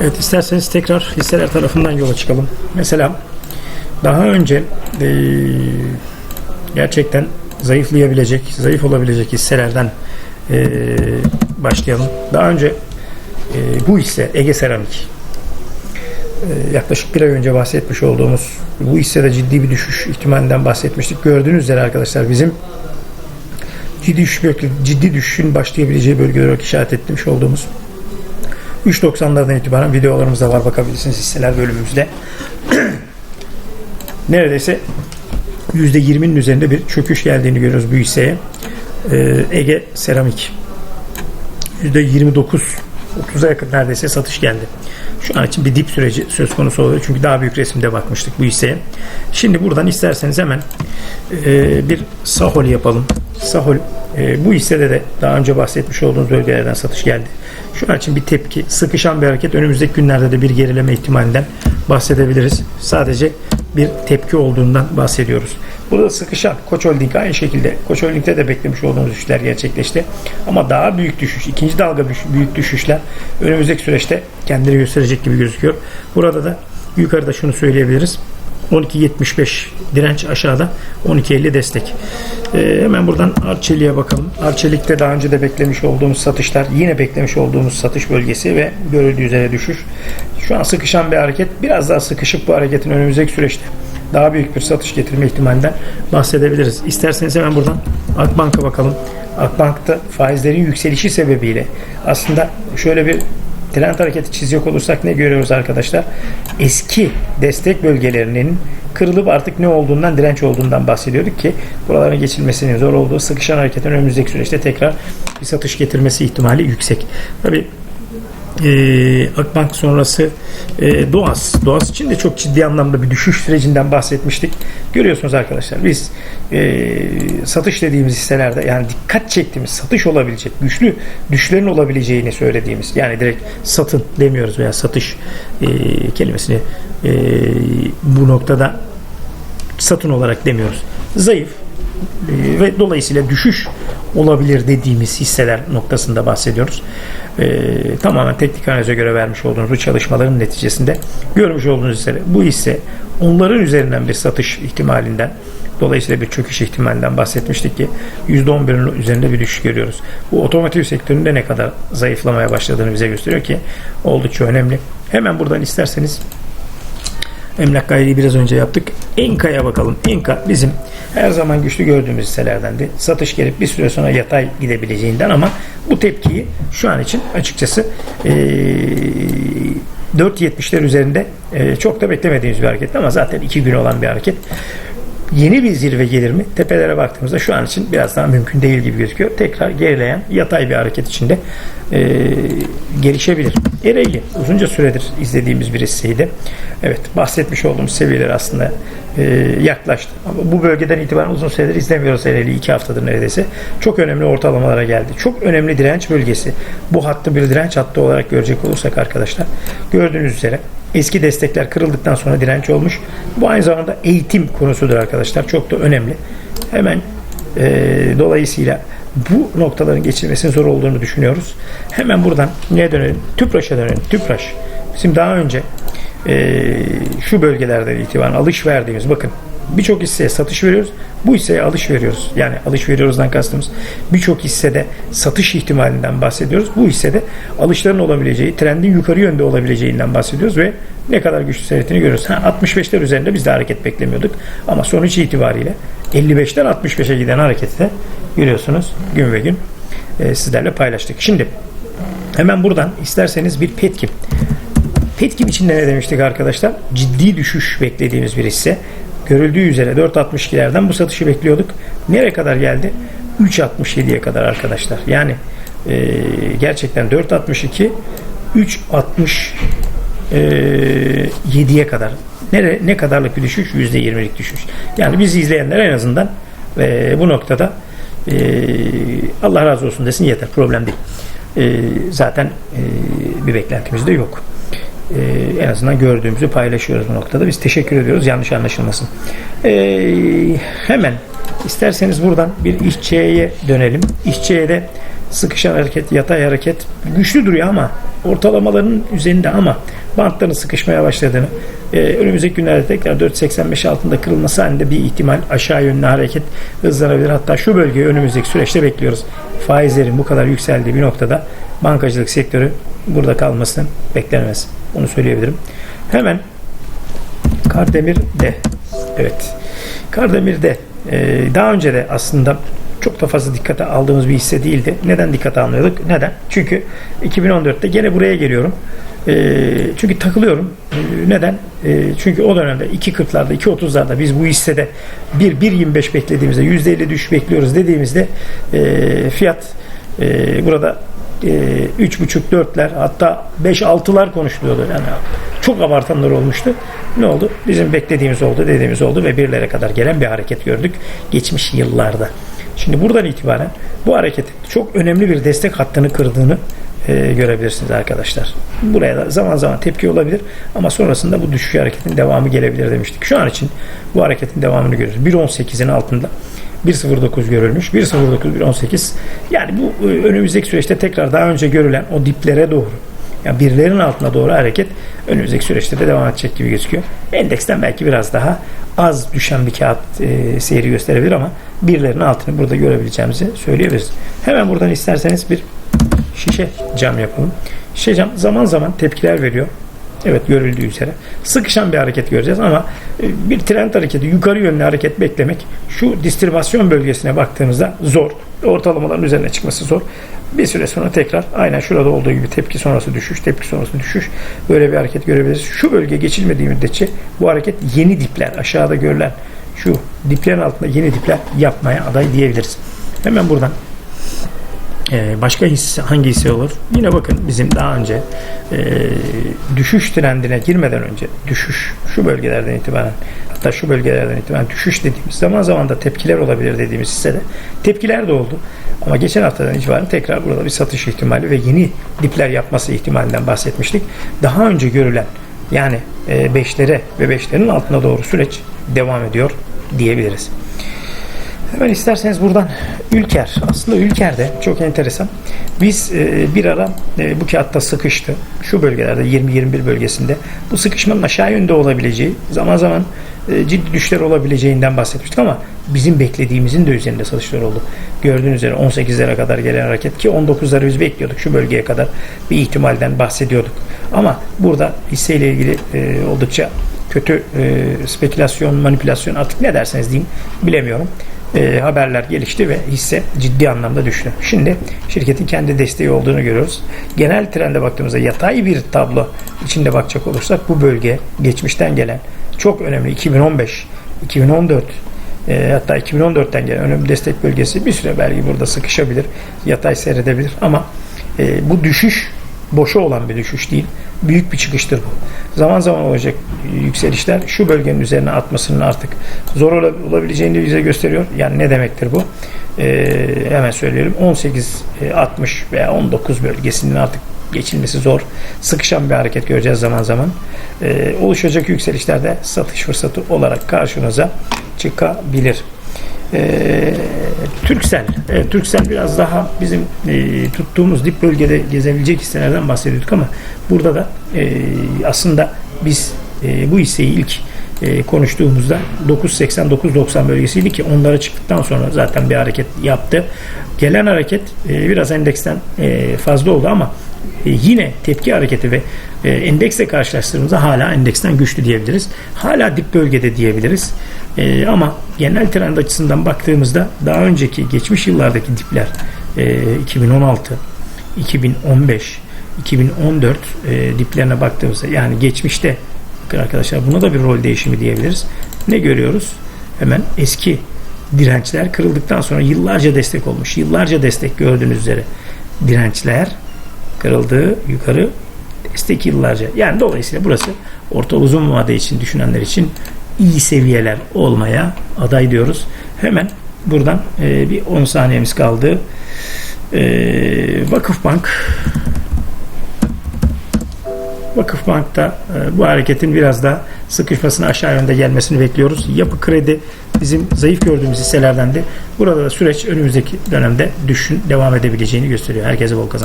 Evet isterseniz tekrar hisseler tarafından yola çıkalım. Mesela daha önce eee, gerçekten zayıflayabilecek, zayıf olabilecek hisselerden eee, başlayalım. Daha önce eee, bu hisse Ege Seramik. Eee, yaklaşık bir ay önce bahsetmiş olduğumuz bu hissede ciddi bir düşüş ihtimalinden bahsetmiştik. Gördüğünüz üzere arkadaşlar bizim ciddi, düşüş, ciddi düşüşün başlayabileceği bölgeler olarak işaret etmiş olduğumuz 3.90'lardan itibaren videolarımız da var bakabilirsiniz hisseler bölümümüzde. Neredeyse %20'nin üzerinde bir çöküş geldiğini görüyoruz bu hisseye. Ee, Ege Seramik %29 30'a yakın neredeyse satış geldi. Şu an için bir dip süreci söz konusu oluyor. Çünkü daha büyük resimde bakmıştık bu hisseye. Şimdi buradan isterseniz hemen e, bir Sahol yapalım. Sahol e, bu hissede de daha önce bahsetmiş olduğumuz bölgelerden satış geldi. Şu an için bir tepki, sıkışan bir hareket. Önümüzdeki günlerde de bir gerileme ihtimalinden bahsedebiliriz. Sadece bir tepki olduğundan bahsediyoruz. Burada sıkışan Koç Holding aynı şekilde Koç Holding'de de beklemiş olduğumuz düşüşler gerçekleşti. Ama daha büyük düşüş, ikinci dalga büyük düşüşler önümüzdeki süreçte kendini gösterecek gibi gözüküyor. Burada da yukarıda şunu söyleyebiliriz. 12.75 direnç aşağıda 12.50 destek. Ee, hemen buradan Arçelik'e bakalım. Arçelik'te daha önce de beklemiş olduğumuz satışlar yine beklemiş olduğumuz satış bölgesi ve görüldüğü üzere düşüş. Şu an sıkışan bir hareket. Biraz daha sıkışıp bu hareketin önümüzdeki süreçte daha büyük bir satış getirme ihtimalinden bahsedebiliriz. İsterseniz hemen buradan Akbank'a bakalım. Akbank'ta faizlerin yükselişi sebebiyle aslında şöyle bir trend hareketi çizecek olursak ne görüyoruz arkadaşlar? Eski destek bölgelerinin kırılıp artık ne olduğundan direnç olduğundan bahsediyorduk ki buraların geçilmesinin zor olduğu sıkışan hareketin önümüzdeki süreçte tekrar bir satış getirmesi ihtimali yüksek. Tabii e, Akbank sonrası e, Doğas. Doğas için de çok ciddi anlamda bir düşüş sürecinden bahsetmiştik. Görüyorsunuz arkadaşlar biz e, satış dediğimiz hisselerde yani dikkat çektiğimiz satış olabilecek güçlü düşlerin olabileceğini söylediğimiz yani direkt satın demiyoruz veya satış e, kelimesini e, bu noktada satın olarak demiyoruz. Zayıf e, ve dolayısıyla düşüş olabilir dediğimiz hisseler noktasında bahsediyoruz. E, tamamen teknik analize göre vermiş olduğunuz bu çalışmaların neticesinde görmüş olduğunuz hisseler. Bu hisse onların üzerinden bir satış ihtimalinden Dolayısıyla bir çöküş ihtimalinden bahsetmiştik ki %11'in üzerinde bir düşüş görüyoruz. Bu otomotiv sektöründe ne kadar zayıflamaya başladığını bize gösteriyor ki oldukça önemli. Hemen buradan isterseniz Emlak gayriyi biraz önce yaptık. Enka'ya bakalım. Enka bizim her zaman güçlü gördüğümüz hisselerdendi. Satış gelip bir süre sonra yatay gidebileceğinden ama bu tepkiyi şu an için açıkçası eee 4.70'ler üzerinde eee, çok da beklemediğimiz bir hareket ama zaten 2 gün olan bir hareket. Yeni bir zirve gelir mi? Tepelere baktığımızda şu an için biraz daha mümkün değil gibi gözüküyor. Tekrar gerileyen yatay bir hareket içinde eee, gelişebilir. Ereğli uzunca süredir izlediğimiz bir hisseydi. Evet bahsetmiş olduğumuz seviyeler aslında eee, yaklaştı. Ama bu bölgeden itibaren uzun süredir izlemiyoruz Ereğli. iki haftadır neredeyse. Çok önemli ortalamalara geldi. Çok önemli direnç bölgesi. Bu hattı bir direnç hattı olarak görecek olursak arkadaşlar gördüğünüz üzere eski destekler kırıldıktan sonra direnç olmuş. Bu aynı zamanda eğitim konusudur arkadaşlar. Çok da önemli. Hemen eee, dolayısıyla bu noktaların geçilmesinin zor olduğunu düşünüyoruz. Hemen buradan neye dönelim? Tüpraş'a dönelim. Tüpraş. Bizim daha önce eee, şu bölgelerden itibaren alış verdiğimiz bakın birçok hisseye satış veriyoruz. Bu hisseye alış veriyoruz. Yani alış veriyoruzdan kastımız birçok hissede satış ihtimalinden bahsediyoruz. Bu hissede alışların olabileceği, trendin yukarı yönde olabileceğinden bahsediyoruz ve ne kadar güçlü seyrettiğini görüyoruz. Ha, 65'ler üzerinde biz de hareket beklemiyorduk. Ama sonuç itibariyle 55'ten 65'e giden hareketi de görüyorsunuz gün ve gün e, sizlerle paylaştık. Şimdi hemen buradan isterseniz bir petkim Petkim için de ne demiştik arkadaşlar? Ciddi düşüş beklediğimiz bir hisse. Görüldüğü üzere 4.62'lerden bu satışı bekliyorduk. Nereye kadar geldi? 3.67'ye kadar arkadaşlar. Yani e, gerçekten 4.62 3.67'ye kadar. Nere, ne kadarlık bir düşüş? %20'lik düşüş. Yani bizi izleyenler en azından e, bu noktada e, Allah razı olsun desin yeter. Problem değil. E, zaten e, bir beklentimiz de yok. E, en azından gördüğümüzü paylaşıyoruz bu noktada. Biz teşekkür ediyoruz. Yanlış anlaşılmasın. E, hemen isterseniz buradan bir işçiye dönelim. İşçiye de sıkışan hareket, yatay hareket güçlü duruyor ama ortalamaların üzerinde ama bantların sıkışmaya başladığını, e, önümüzdeki günlerde tekrar 4.85 altında kırılması halinde bir ihtimal aşağı yönlü hareket hızlanabilir. Hatta şu bölgeyi önümüzdeki süreçte bekliyoruz. Faizlerin bu kadar yükseldiği bir noktada bankacılık sektörü burada kalmasını beklenemez. Onu söyleyebilirim. Hemen Kardemir'de evet Kardemir'de e, daha önce de aslında çok da fazla dikkate aldığımız bir hisse değildi. Neden dikkate almıyorduk? Neden? Çünkü 2014'te gene buraya geliyorum. E, çünkü takılıyorum. E, neden? E, çünkü o dönemde 2.40'larda 2.30'larda biz bu hissede 1 1.25 beklediğimizde %50 düşüş bekliyoruz dediğimizde fiyat burada e, 3.5-4'ler hatta 5-6'lar konuşuluyordu. Yani çok abartanlar olmuştu. Ne oldu? Bizim beklediğimiz oldu, dediğimiz oldu ve birlere kadar gelen bir hareket gördük geçmiş yıllarda. Şimdi buradan itibaren bu hareketin çok önemli bir destek hattını kırdığını e, görebilirsiniz arkadaşlar. Buraya da zaman zaman tepki olabilir ama sonrasında bu düşüş hareketin devamı gelebilir demiştik. Şu an için bu hareketin devamını görüyoruz. 1.18'in altında 1.09 görülmüş. 1.09 1.18 yani bu e, önümüzdeki süreçte tekrar daha önce görülen o diplere doğru yani birlerin altına doğru hareket önümüzdeki süreçte de devam edecek gibi gözüküyor. Endeksten belki biraz daha az düşen bir kağıt e, seyri gösterebilir ama birlerin altını burada görebileceğimizi söyleyebiliriz. Hemen buradan isterseniz bir şişe cam yapalım. Şişe cam zaman zaman tepkiler veriyor. Evet görüldüğü üzere. Sıkışan bir hareket göreceğiz ama e, bir trend hareketi, yukarı yönlü hareket beklemek şu distribasyon bölgesine baktığımızda zor. Ortalamaların üzerine çıkması zor. Bir süre sonra tekrar aynen şurada olduğu gibi tepki sonrası düşüş, tepki sonrası düşüş böyle bir hareket görebiliriz. Şu bölge geçilmediği müddetçe bu hareket yeni dipler aşağıda görülen şu diplerin altında yeni dipler yapmaya aday diyebiliriz. Hemen buradan başka hisse hangi hisse olur? Yine bakın bizim daha önce e, düşüş trendine girmeden önce düşüş şu bölgelerden itibaren hatta şu bölgelerden itibaren düşüş dediğimiz zaman zaman da tepkiler olabilir dediğimiz hissede tepkiler de oldu. Ama geçen haftadan itibaren tekrar burada bir satış ihtimali ve yeni dipler yapması ihtimalinden bahsetmiştik. Daha önce görülen yani 5'lere e, ve 5'lerin altına doğru süreç devam ediyor diyebiliriz. Hemen isterseniz buradan Ülker. Aslında Ülker de çok enteresan. Biz e, bir ara e, bu kağıtta sıkıştı. Şu bölgelerde 20-21 bölgesinde bu sıkışmanın aşağı yönde olabileceği zaman zaman e, ciddi düşler olabileceğinden bahsetmiştik ama bizim beklediğimizin de üzerinde satışlar oldu. Gördüğünüz üzere 18'lere kadar gelen hareket ki 19'ları biz bekliyorduk şu bölgeye kadar bir ihtimalden bahsediyorduk. Ama burada hisseyle ilgili e, oldukça kötü e, spekülasyon, manipülasyon artık ne derseniz diyeyim bilemiyorum e, haberler gelişti ve hisse ciddi anlamda düştü. Şimdi şirketin kendi desteği olduğunu görüyoruz. Genel trende baktığımızda yatay bir tablo içinde bakacak olursak bu bölge geçmişten gelen çok önemli 2015, 2014 e, hatta 2014'ten gelen önemli destek bölgesi bir süre belki burada sıkışabilir, yatay seyredebilir ama e, bu düşüş boşa olan bir düşüş değil. Büyük bir çıkıştır bu. Zaman zaman olacak yükselişler şu bölgenin üzerine atmasının artık zor olabileceğini bize gösteriyor. Yani ne demektir bu? Ee, hemen söyleyelim. 18 60 veya 19 bölgesinin artık geçilmesi zor. Sıkışan bir hareket göreceğiz zaman zaman. Ee, oluşacak yükselişlerde satış fırsatı olarak karşınıza çıkabilir. Ee, Türksel. Evet, Türksel biraz daha bizim e, tuttuğumuz dip bölgede gezebilecek hisselerden bahsediyorduk ama burada da e, aslında biz e, bu hisseyi ilk e, konuştuğumuzda 9.80-9.90 bölgesiydi ki onlara çıktıktan sonra zaten bir hareket yaptı. Gelen hareket e, biraz endeksten e, fazla oldu ama yine tepki hareketi ve e, endeksle karşılaştırdığımızda hala endeksten güçlü diyebiliriz. Hala dip bölgede diyebiliriz. E, ama genel trend açısından baktığımızda daha önceki geçmiş yıllardaki dipler e, 2016, 2015, 2014 e, diplerine baktığımızda yani geçmişte arkadaşlar buna da bir rol değişimi diyebiliriz. Ne görüyoruz? Hemen eski dirençler kırıldıktan sonra yıllarca destek olmuş. Yıllarca destek gördüğünüz üzere dirençler kırıldı yukarı destek yıllarca. Yani dolayısıyla burası orta uzun vade için düşünenler için iyi seviyeler olmaya aday diyoruz. Hemen buradan e, bir 10 saniyemiz kaldı. E, Vakıfbank Vakıfbank'ta e, bu hareketin biraz da sıkışmasını aşağı yönde gelmesini bekliyoruz. Yapı kredi bizim zayıf gördüğümüz hisselerden de burada da süreç önümüzdeki dönemde düşün devam edebileceğini gösteriyor. Herkese bol kazanç.